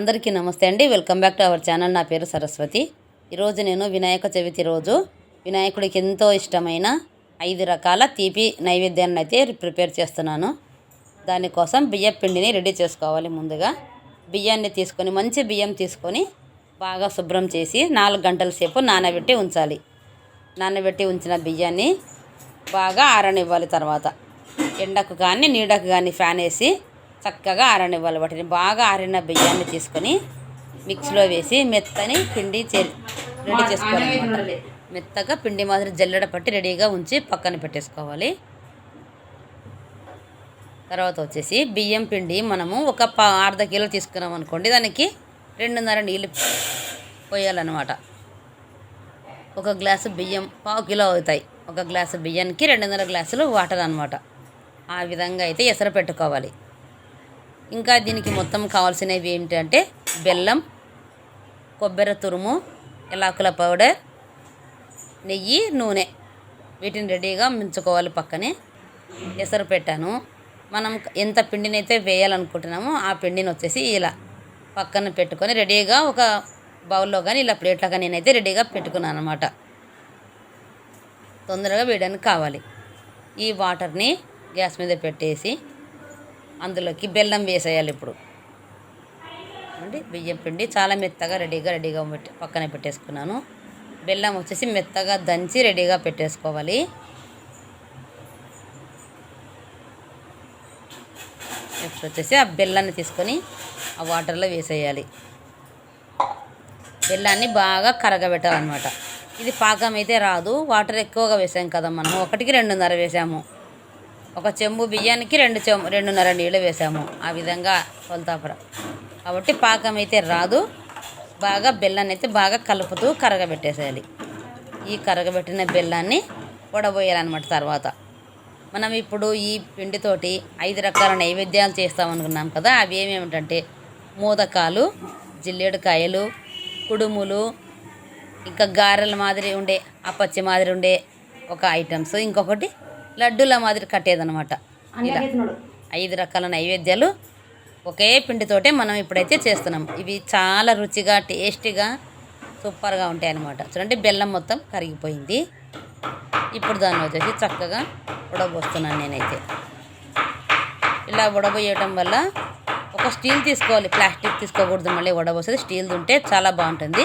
అందరికీ నమస్తే అండి. Welcome back to our channel నా పేరు సరస్వతి. ఈరోజు నేను వినాయక చవితి రోజు వినాయకుడికి ఎంతో ఇష్టమైన ఐదు రకాల తీపి నైవేద్యాన్ని అయితే ప్రిపేర్ చేస్తున్నాను. దానికోసం బియ్యం పిండిని రెడీ చేసుకోవాలి ముందుగా. బియ్యాన్ని తీసుకొని మంచి బియ్యం తీసుకొని బాగా శుభ్రం చేసి నాలుగు గంటల సేపు నానబెట్టి ఉంచాలి. నానబెట్టి ఉంచిన బియ్యాన్ని బాగా ఆరనివ్వాలి తర్వాత. ఎండకు కానీ నీడకు కానీ ఫ్యాన్ వేసి చక్కగా ఆరనివ్వాలి. వాటిని బాగా ఆరిన బియ్యాన్ని తీసుకొని మిక్సీలో వేసి మెత్తని పిండి చే రెడీ చేసుకోవాలి. మెత్తగా పిండి మాదిరి జల్లెడ పట్టి రెడీగా ఉంచి పక్కన పెట్టేసుకోవాలి. తర్వాత వచ్చేసి బియ్యం పిండి మనము ఒక ప అర్ధ కిలో తీసుకున్నాం అనుకోండి దానికి రెండున్నర నీళ్ళు పోయాలన్నమాట. ఒక గ్లాసు బియ్యం పావు కిలో అవుతాయి. ఒక గ్లాసు బియ్యానికి రెండున్నర గ్లాసులు వాటర్ అనమాట ఆ విధంగా అయితే ఎసరు పెట్టుకోవాలి. ఇంకా దీనికి మొత్తం కావాల్సినవి ఏంటంటే బెల్లం కొబ్బరి తురుము ఎలాకుల పౌడర్ నెయ్యి నూనె. వీటిని రెడీగా మించుకోవాలి పక్కనే. ఎసరు పెట్టాను. మనం ఎంత పిండిని అయితే వేయాలనుకుంటున్నామో ఆ పిండిని వచ్చేసి ఇలా పక్కన పెట్టుకొని రెడీగా ఒక బౌల్లో కానీ ఇలా ప్లేట్లో కానీ నేనైతే రెడీగా పెట్టుకున్నాను అనమాట తొందరగా వేయడానికి కావాలి. ఈ వాటర్ని గ్యాస్ మీద పెట్టేసి అందులోకి బెల్లం వేసేయాలి ఇప్పుడు. అంటే బియ్యం పిండి చాలా మెత్తగా రెడీగా రెడీగా పెట్టి పక్కన పెట్టేసుకున్నాను. బెల్లం వచ్చేసి మెత్తగా దంచి రెడీగా పెట్టేసుకోవాలి. నెక్స్ట్ వచ్చేసి ఆ బెల్లాన్ని తీసుకొని ఆ వాటర్లో వేసేయాలి. బెల్లాన్ని బాగా కరగబెట్టాలన్నమాట. ఇది పాకం అయితే రాదు. వాటర్ ఎక్కువగా వేసాం కదా మనం. ఒకటికి రెండున్నర వేసాము. ఒక చెంబు బియ్యానికి రెండు చెంబు రెండున్నర నీళ్ళు వేసాము. ఆ విధంగా కొలతాపుర కాబట్టి పాకం అయితే రాదు. బాగా బెల్లాన్ని అయితే బాగా కలుపుతూ కరగబెట్టేసేయాలి. ఈ కరగబెట్టిన బెల్లాన్ని వడబోయాలన్నమాట తర్వాత. మనం ఇప్పుడు ఈ పిండితోటి ఐదు రకాల నైవేద్యాలు చేస్తామనుకున్నాం కదా అవి ఏమేమిటంటే మోదకాలు జిల్లేడుకాయలు కుడుములు ఇంకా గారెల మాదిరి ఉండే అప్పచ్చి మాదిరి ఉండే ఒక ఐటమ్స్. ఇంకొకటి లడ్డూల మాదిరి కట్టేదనమాట ఇలా ఐదు రకాల నైవేద్యాలు ఒకే పిండితోటే మనం ఇప్పుడైతే చేస్తున్నాం. ఇవి చాలా రుచిగా టేస్టీగా సూపర్గా ఉంటాయి అన్నమాట చూడండి బెల్లం మొత్తం కరిగిపోయింది. ఇప్పుడు దాన్ని వచ్చేసి చక్కగా ఉడబోస్తున్నాను నేనైతే. ఇలా ఉడబోయటం వల్ల ఒక స్టీల్ తీసుకోవాలి. ప్లాస్టిక్ తీసుకోకూడదు మళ్ళీ ఉడబోసేది. స్టీల్ ఉంటే చాలా బాగుంటుంది.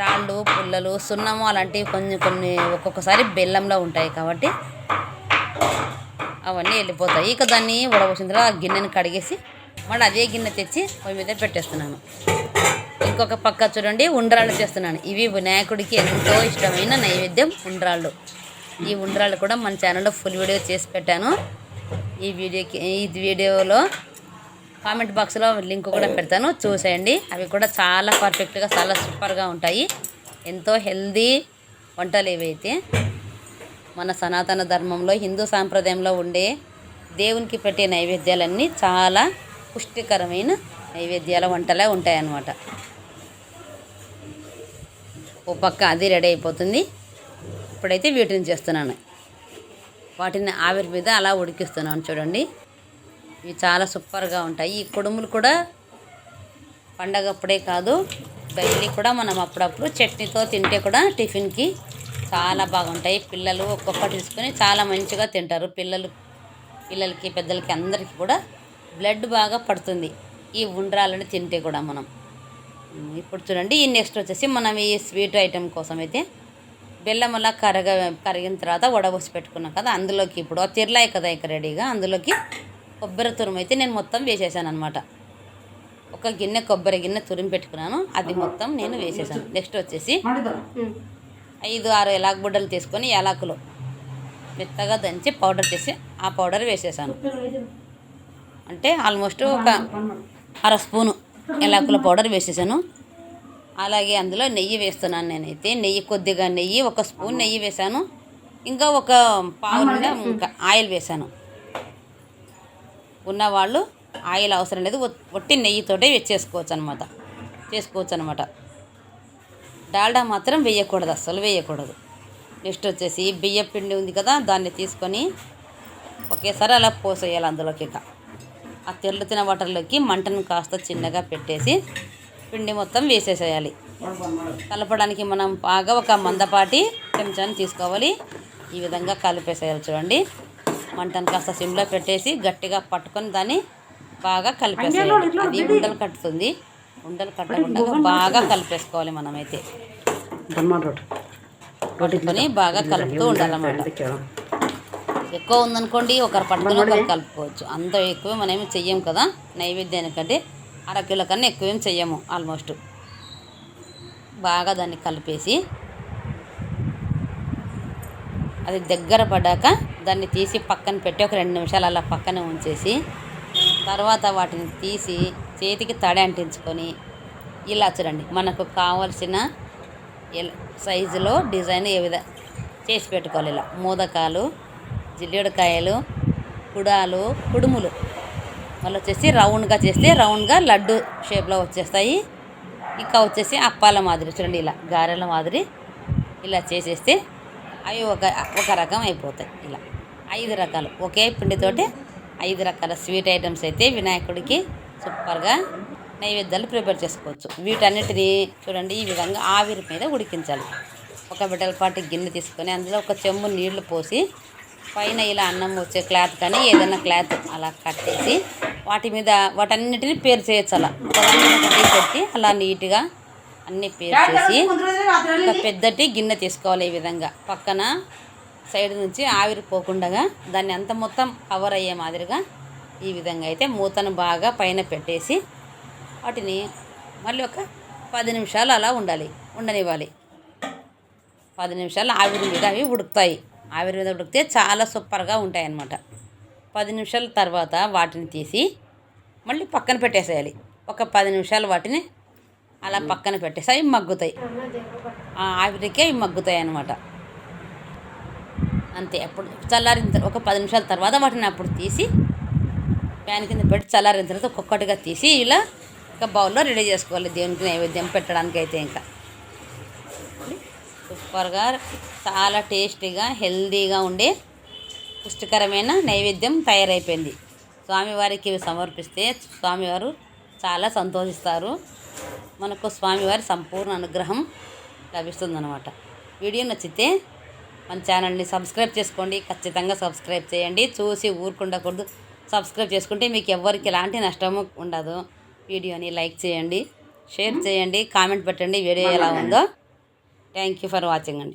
రాళ్ళు పుల్లలు సున్నము అలాంటివి కొన్ని కొన్ని ఒక్కొక్కసారి బెల్లంలో ఉంటాయి కాబట్టి అవన్నీ వెళ్ళిపోతాయి. ఇక దాన్ని ఉడబోసిన తర్వాత ఆ గిన్నెని కడిగేసి మళ్ళీ అదే గిన్నె తెచ్చి పొయ్యి మీద పెట్టేస్తున్నాను. ఇంకొక పక్క చూడండి ఉండ్రాళ్ళు చేస్తున్నాను. ఇవి వినాయకుడికి ఎంతో ఇష్టమైన నైవేద్యం ఉండ్రాళ్ళు. ఈ ఉండ్రాళ్ళు కూడా మన ఛానల్లో ఫుల్ వీడియో చేసి పెట్టాను. ఈ వీడియోకి ఈ వీడియోలో కామెంట్ బాక్స్లో లింక్ కూడా పెడతాను. చూసేయండి. అవి కూడా చాలా పర్ఫెక్ట్గా చాలా సూపర్గా ఉంటాయి. ఎంతో హెల్దీ వంటలు ఇవైతే. మన సనాతన ధర్మంలో హిందూ సాంప్రదాయంలో ఉండే దేవునికి పెట్టే నైవేద్యాలన్నీ చాలా పుష్టికరమైన నైవేద్యాల వంటలే ఉంటాయన్నమాట. ఓ పక్క అది రెడీ అయిపోతుంది. ఇప్పుడైతే వీటిని చేస్తున్నాను. వాటిని ఆవిరి మీద అలా ఉడికిస్తున్నాను చూడండి. ఇవి చాలా సూపర్గా ఉంటాయి. ఈ కుడుములు కూడా పండగప్పుడే కాదు డైలీ కూడా మనం అప్పుడప్పుడు చట్నీతో తింటే కూడా టిఫిన్కి చాలా బాగుంటాయి. పిల్లలు ఒక్కొక్కటి తీసుకొని చాలా మంచిగా తింటారు. పిల్లలు పిల్లలకి పెద్దలకి అందరికీ కూడా బ్లడ్ బాగా పడుతుంది. ఈ ఉండ్రాలని తింటే కూడా మనం. ఇప్పుడు చూడండి ఈ నెక్స్ట్ వచ్చేసి మనం ఈ స్వీట్ ఐటెం కోసం అయితే బెల్లం అలా కరగ కరిగిన తర్వాత వడబోసి పెట్టుకున్నాం కదా అందులోకి ఇప్పుడు తిరలాయి కదా ఇక రెడీగా అందులోకి కొబ్బరి తురుము అయితే నేను మొత్తం వేసేసాను అనమాట ఒక గిన్నె కొబ్బరి గిన్నె తురిమి పెట్టుకున్నాను అది మొత్తం నేను వేసేసాను. నెక్స్ట్ వచ్చేసి ఐదు ఆరు ఎలాక్ బుడ్డలు తీసుకొని యాలకులు మెత్తగా దంచి పౌడర్ చేసి ఆ పౌడర్ వేసేసాను. అంటే ఆల్మోస్ట్ ఒక అర స్పూను ఎలాకుల పౌడర్ వేసేసాను. అలాగే అందులో నెయ్యి వేస్తున్నాను నేనైతే. నెయ్యి కొద్దిగా నెయ్యి ఒక స్పూన్ నెయ్యి వేసాను. ఇంకా ఒక పావు నిండా ఇంకా ఆయిల్ వేసాను. ఉన్నవాళ్ళు ఆయిల్ అవసరం లేదు ఒట్టి నెయ్యితోటే చేసుకోవచ్చు అనమాట చేసుకోవచ్చు అనమాట డాల్డా మాత్రం వేయకూడదు అస్సలు వేయకూడదు. నెక్స్ట్ వచ్చేసి బియ్యం పిండి ఉంది కదా దాన్ని తీసుకొని ఒకేసారి అలా పోసేయాలి అందులోకి ఇక. ఆ తెల్లుతిన వాటర్లోకి మంటను కాస్త చిన్నగా పెట్టేసి పిండి మొత్తం వేసేసేయాలి. కలపడానికి మనం బాగా ఒక మందపాటి చెంచాన్ని తీసుకోవాలి. ఈ విధంగా కలిపేసేయాలి చూడండి. మంటను కాస్త సిమ్లో పెట్టేసి గట్టిగా పట్టుకొని దాన్ని బాగా కలిపేసేయాలి. అది ఉండలు కట్టుతుంది. ఉండలు కట్టకుండా బాగా కలిపేసుకోవాలి మనమైతే. పట్టుకొని బాగా కలుపుతూ ఉండాలన్నమాట. ఎక్కువ ఉందనుకోండి ఒకరు పట్టుకొని ఒకరు కలుపుకోవచ్చు. అంత ఎక్కువ మనం ఏమి చెయ్యం కదా? నైవేద్యానికంటే అర కిలో కన్నా ఎక్కువ ఏం చెయ్యము ఆల్మోస్ట్ బాగా దాన్ని కలిపేసి అది దగ్గర పడ్డాక దాన్ని తీసి పక్కన పెట్టి ఒక రెండు నిమిషాలు అలా పక్కన ఉంచేసి తర్వాత వాటిని తీసి చేతికి తడి అంటించుకొని ఇలా చూడండి మనకు కావలసిన సైజులో డిజైన్ ఏ విధ చేసి పెట్టుకోవాలి ఇలా. మోదకాలు జిల్లేడుకాయలు కుడాలు కుడుములు. మళ్ళీ వచ్చేసి రౌండ్గా చేస్తే రౌండ్గా లడ్డు షేప్లో వచ్చేస్తాయి. ఇంకా వచ్చేసి అప్పాల మాదిరి చూడండి ఇలా గారెల మాదిరి ఇలా చేసేస్తే అవి ఒక ఒక రకం అయిపోతాయి ఇలా. ఐదు రకాలు ఒకే పిండితోటి ఐదు రకాల స్వీట్ ఐటమ్స్ అయితే వినాయకుడికి సూపర్గా నైవేద్యాలు ప్రిపేర్ చేసుకోవచ్చు. వీటన్నిటిని చూడండి ఈ విధంగా ఆవిరి మీద ఉడికించాలి. ఒక బిడ్డలపాటి గిన్నె తీసుకొని అందులో ఒక చెంబు నీళ్ళు పోసి పైన ఇలా అన్నం వచ్చే క్లాత్ కానీ ఏదైనా క్లాత్ అలా కట్టేసి వాటి మీద వాటన్నిటిని పేరు చేయొచ్చు అలా. పెట్టి అలా నీట్గా అన్ని పేరు చేసి ఒక పెద్దటి గిన్నె తీసుకోవాలి ఈ విధంగా. పక్కన సైడ్ నుంచి ఆవిరి పోకుండా దాన్ని అంత మొత్తం కవర్ అయ్యే మాదిరిగా ఈ విధంగా అయితే మూతను బాగా పైన పెట్టేసి వాటిని మళ్ళీ ఒక పది నిమిషాలు అలా ఉండాలి ఉండనివ్వాలి. పది నిమిషాలు ఆవిరి మీద అవి ఉడుకుతాయి. ఆవిరి మీద ఉడికితే చాలా సూపర్గా ఉంటాయి అన్నమాట పది నిమిషాల తర్వాత వాటిని తీసి మళ్ళీ పక్కన పెట్టేసేయాలి. ఒక పది నిమిషాలు వాటిని అలా పక్కన పెట్టేసి అవి మగ్గుతాయి. ఆ ఆవిరికే అవి మగ్గుతాయి అన్నమాట అంతే అప్పుడు చల్లారిన తర్వాత ఒక పది నిమిషాల తర్వాత వాటిని అప్పుడు తీసి ప్యాన్ కింద పెట్టి చల్లారిన తర్వాత ఒక్కొక్కటిగా తీసి ఇలా ఒక బౌల్లో రెడీ చేసుకోవాలి దేవునికి నైవేద్యం పెట్టడానికి అయితే ఇంకా. సూపర్గా చాలా టేస్టీగా హెల్దీగా ఉండే పుష్టికరమైన నైవేద్యం తయారైపోయింది. స్వామివారికి సమర్పిస్తే స్వామివారు చాలా సంతోషిస్తారు. మనకు స్వామివారి సంపూర్ణ అనుగ్రహం లభిస్తుందన్నమాట. వీడియో నచ్చితే మన ఛానల్ని సబ్స్క్రైబ్ చేసుకోండి ఖచ్చితంగా సబ్స్క్రైబ్ చేయండి. చూసి ఊరుకుండకూడదు. సబ్స్క్రైబ్ చేసుకుంటే మీకు ఎవరికి ఎలాంటి నష్టము ఉండదు. వీడియోని లైక్ చేయండి షేర్ చేయండి కామెంట్ పెట్టండి వీడియో ఎలా ఉందో. థ్యాంక్ యూ ఫర్ వాచింగ్ అండి.